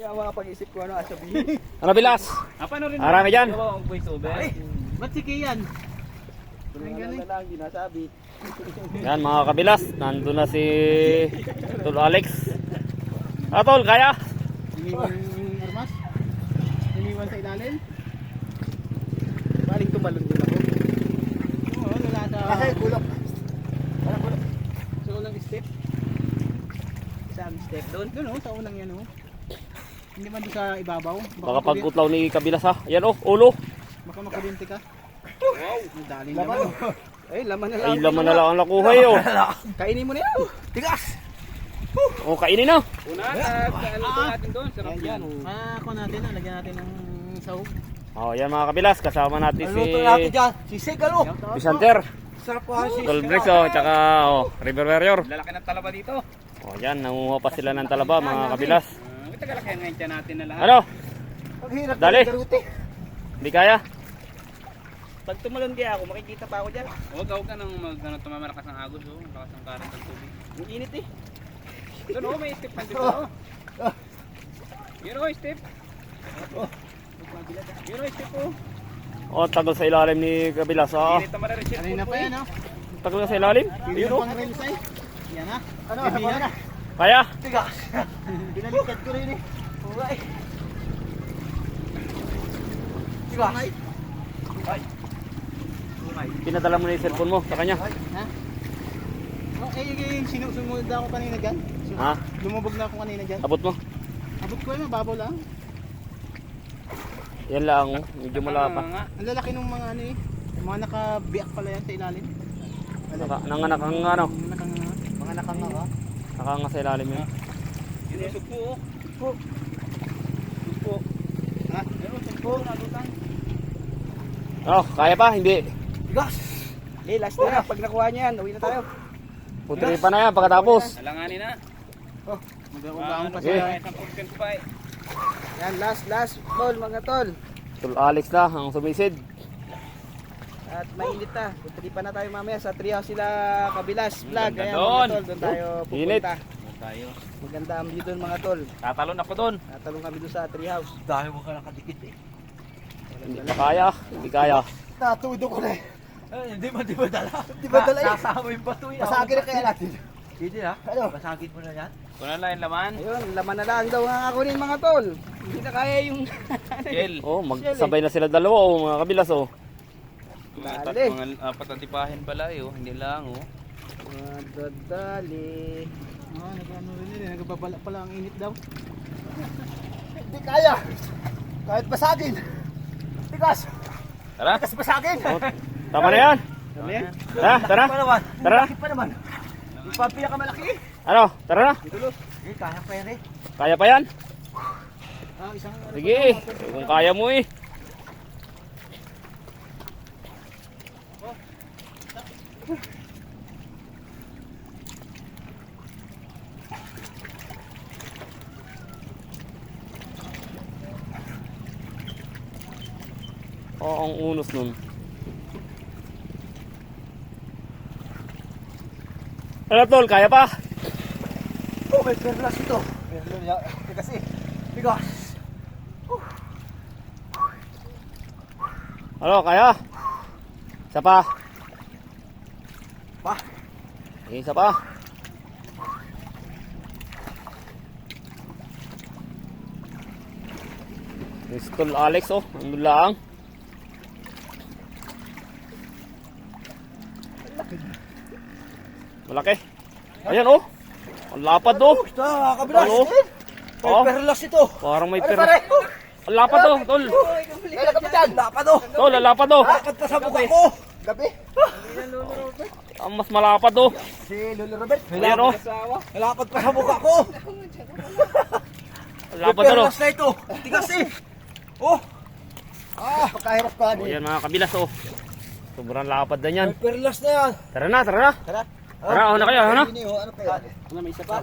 Hindi ako makapag-isip ko ano sabihin. Ano bilas? Ah, paano rin? Marami dyan. Ang voice over. Ba't si Kian? Ano na lang, di nasabi. Yan mga kabilas, nandun na si Tol Alex. Ah, Tol, kaya? Iniwan yung armas? Iniwan sa ilalim? Baling tumalon din ako. Oo, wala sa... Kasi kulok. Parang kulok. Sa unang step. Isang step doon. Doon oh, sa unang yan oh. Hindi man doon sa ibabaw. Baka pagkutlaw ni kabilas ha. Yan oh, ulo. Baka makabinti ka. Wow! Ang dali Laman. naman. Ay, laman na lang. Ay, laman na lang ang nakuha eh oh. Kainin mo na yan. Tigas. Oh, kainin na. Una, ano ba natin doon? Sarap Yan, yan. yan. oh. Ah, ako natin, ah, lagyan natin ng sahog. Oh, yan mga kabilas, kasama natin si Ano natin dyan? Sisig ano? Pisanter, Sarap po ang sisig. Tol Bricks oh, tsaka oh, River Warrior. Lalaki ng talaba dito. Oh, yan, nangunguha pa sila ng talaba mga kabilas. Tagalaki ngayon dyan natin na lahat. Ano? Ang hirap Dali. ng garuti. Hindi kaya? Pag tumalon kaya ako, makikita pa ako dyan. Huwag huwag ka nang mag, ano, tumamalakas ng agos. Oh. Malakas ng karat ng tubig. Ang init eh. Doon oh, may step pa dito. Oh. Yun oh, step. Yun oh, step oh. Oh, tagal sa ilalim ni. Oh, na rin step. Kanina pa yan oh. tagal sa ilalim. Oh. pang reels ay. Yan ah. Ano? Ano? na. Kaya? Tigas. Binalikad ko rin eh. Uray. Tigas. Pinadala mo na yung cellphone mo sa kanya. Ha? Oh, eh, eh, sinusunod ako kanina dyan. Ha? Lumubog na ako kanina dyan. Abot mo. Abot ko yun, mababaw lang. Yan lang, oh. medyo mala pa. Ang lalaki ng mga ano eh. Yung Mga nakabiyak pala yan sa ilalim. Naka, nanganak ang ano, Mga nakang... Mga nakanganga. Nakanga sa ilalim yun. Yun oh, sugpo oh. Sugpo. Sugpo. Ha? Yun oh, sugpo. Nalutang. Oh, kaya pa? Hindi. Tigas. Eh, last na. Pag nakuha niya yan, uwi na tayo. Putri pa na yan pagkatapos. Alanganin na. Isang portion pa eh. Yan, last, last. Tol, mga tol. Tol Alex na ang sumisid. At mainit na. Putripan na tayo mamaya sa treehouse sila Kabilas Vlog. Ayan, doon. mga tol. Doon tayo Init. pupunta. Doon tayo. Maganda ang view doon mga tol. Tatalon ako doon. Tatalong kami doon sa treehouse. Dahil mo ka nakadikit eh. Hindi kaya. Hindi kaya. Natudo ko na eh. hindi mo, di ba dala? Di ba dala eh? Nasama yung bato yan. Na kaya natin. Hindi ha? Ano? Basagin mo na yan. Kunan lang yung laman. Ayun, laman na lang daw ang kunin mga tol. Hindi na kaya yung... Gel. Oh, magsabay na sila dalawa oh, mga kabilas oh. Dali. mga apat na tipahin pala eh. Oh. Hindi lang oh. Madadali. Oh, nag-ano rin yun eh. Nagbabala pala ang init daw. Hindi kaya. Kahit basagin. Tigas. Tara. Tigas basagin. oh tama na yan. Ano yan? Ha, tara. Naman. Tara. Bakit pa naman? Yung pa pinakamalaki eh. Ano? Tara na. Eh, kaya pa yan eh. Kaya pa yan? Ah, isang... Sige. Kung kaya mo eh. Oo, ang unos nun. Ano tol, kaya pa? Oh, may ito. Meron niya. Tigas eh. Tigas. Ano, kaya? Isa pa. Pa. Isa pa. Pistol Alex oh, ano lang. Malaki. Ayan oh. Ang lapad oh. Ito, kabilas. Ano? May Oh. perlas ito. Parang may Ay, per. pare. Ang lapad oh, tol. Lapad oh. Tol, lapad oh. Lapad pa sa mukha ko. Gabi. Ang mas malapad oh. Si Lolo Robert. Ayan oh. Lapad pa sa mukha ko. Lapad oh. perlas na ito. Tigas eh. Oh. Ah, pagkahirap ka. Oh, yan mga kabilas oh. Sobrang lapad na yan. Perlas na yan. Tara na, tara na. Tara. Tara, oh, na kayo, ano? Ano kaya? Ano, may isa pa?